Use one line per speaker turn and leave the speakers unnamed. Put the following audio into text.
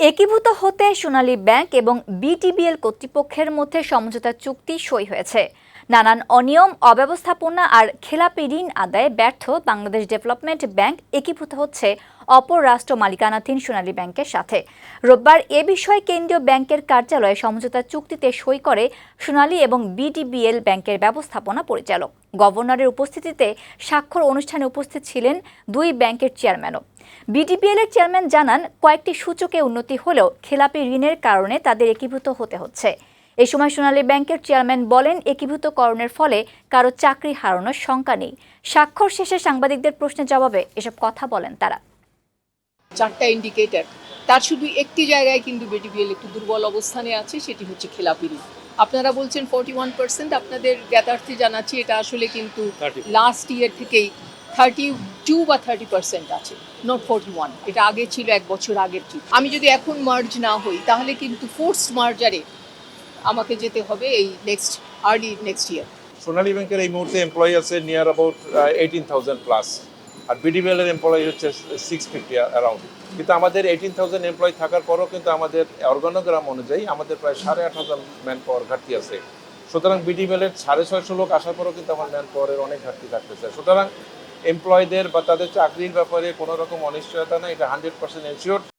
একীভূত হতে সোনালী ব্যাংক এবং বিটিবিএল কর্তৃপক্ষের মধ্যে সমঝোতা চুক্তি সই হয়েছে। নানান অনিয়ম, অব্যবস্থাপনা আর খেলাপি ঋণ আদায়ে ব্যর্থ বাংলাদেশ ডেভেলপমেন্ট ব্যাংক একীভূত হচ্ছে অপর রাষ্ট্র মালিকানাধীন সোনালী ব্যাংকের সাথে। রোববার এ বিষয়ে কেন্দ্রীয় ব্যাংকের কার্যালয়ে সমঝোতা চুক্তিতে সই করে সোনালী এবং বিটিবিএল ব্যাংকের ব্যবস্থাপনা পরিচালক। গভর্নরের উপস্থিতিতে স্বাক্ষর অনুষ্ঠানে উপস্থিত ছিলেন দুই ব্যাংকের চেয়ারম্যানও। বিডিপিএল এর চেয়ারম্যান জানান কয়েকটি সূচকে উন্নতি হলেও খেলাপি ঋণের কারণে তাদের একীভূত হতে হচ্ছে। এ সময় সোনালী ব্যাংকের চেয়ারম্যান বলেন একীভূতকরণের ফলে কারও চাকরি হারানোর শঙ্কা নেই। স্বাক্ষর শেষে সাংবাদিকদের প্রশ্নের জবাবে এসব কথা বলেন তারা।
চারটা ইন্ডিকেটর তার শুধু একটি জায়গায় কিন্তু বিটিপিএল একটু দুর্বল অবস্থানে আছে সেটি হচ্ছে খেলাপি ঋণ। আপনারা বলছেন ফর্টি ওয়ান পার্সেন্ট আপনাদের জ্ঞাতার্থে জানাচ্ছি এটা আসলে কিন্তু লাস্ট ইয়ার থেকেই থার্টি টু বা থার্টি পার্সেন্ট আছে নট ফোর্টি ওয়ান এটা আগে ছিল, এক বছর আগের ঠিক। আমি যদি এখন মার্জ না হই, তাহলে কিন্তু ফোর্সড মার্জারে আমাকে যেতে হবে এই next early next year
Sonali ব্যাংকের এই মুহূর্তে এমপ্লয়ি আছে near about eighteen thousand plus R BDBL এর এমপ্লয়ি হচ্ছে সিক্স ফিফটি অ্যারাউন্ড কিন্তু আমাদের এইটিন থাউজেন্ড এমপ্লয়ি থাকার পরও কিন্তু আমাদের অর্গানোগ্রাম অনুযায়ী আমাদের প্রায় সাড়ে আট হাজার ম্যান পাওয়ার ঘাটতি আছে। সুতরাং বিডিবিএল এর সাড়ে ছয়শো লোক আসার পরও কিন্তু আমার ম্যান পাওয়ারের অনেক ঘাটতি থাকতেছে। সুতরাং এমপ্লয়ীদের বা তাদের চাকরির ব্যাপারে কোনো রকম অনিশ্চয়তা নেই এটা হান্ড্রেড পার্সেন্ট এনশিওর